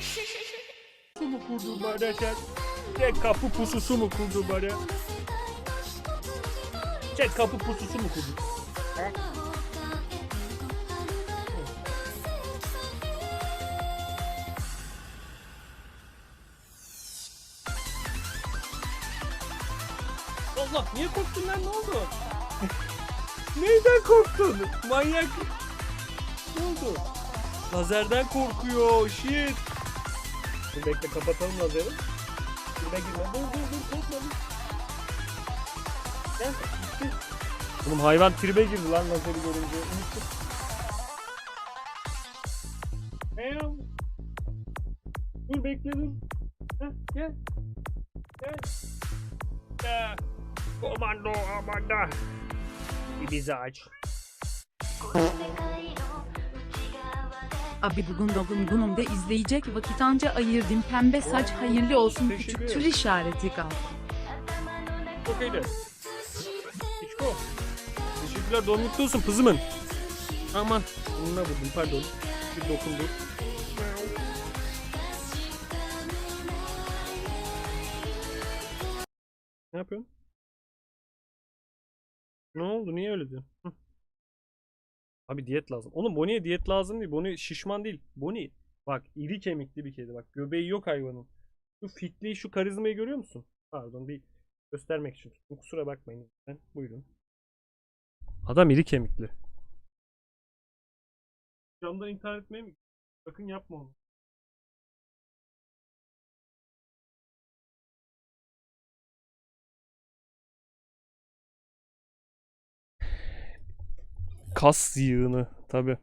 Su mu kurdun bana sen? Sen kapı pususu mu kurdun bana? Sen kapı pususu mu kurdun? Ha? Allah niye korktun lan ne oldu? Neyden korktun? Manyak. Ne oldu? Lazerden korkuyor. Shit. Dur bekle kapatalım lazeri. Girme girme. Dur dur dur korkma. Gel. Oğlum hayvan tribe girdi lan lazeri görünce. Unuttum. Meow. Dur bekle dur. Heh, gel. Gel. Ya. Komando amanda. Bizi aç. Abi bugün dogun günümde izleyecek vakit anca ayırdım pembe saç hayırlı olsun Teşekkür küçük ederim. tür işareti kal. Okeydi. İçko. Teşekkürler doğum mutlu olsun kızımın. Aman. Bununla vurdum pardon. Bir dokundu. Ne yapıyorsun? Ne oldu? Niye öyle diyorsun? Hı. Abi diyet lazım. Oğlum Bonnie'ye diyet lazım değil. Bonnie şişman değil. Bonnie bak iri kemikli bir kedi. Bak göbeği yok hayvanın. Şu fitliği, şu karizmayı görüyor musun? Pardon bir göstermek için. Kusura bakmayın. lütfen. Buyurun. Adam iri kemikli. Camdan intihar etmeye mi? Sakın yapma onu. Kas yığını tabi.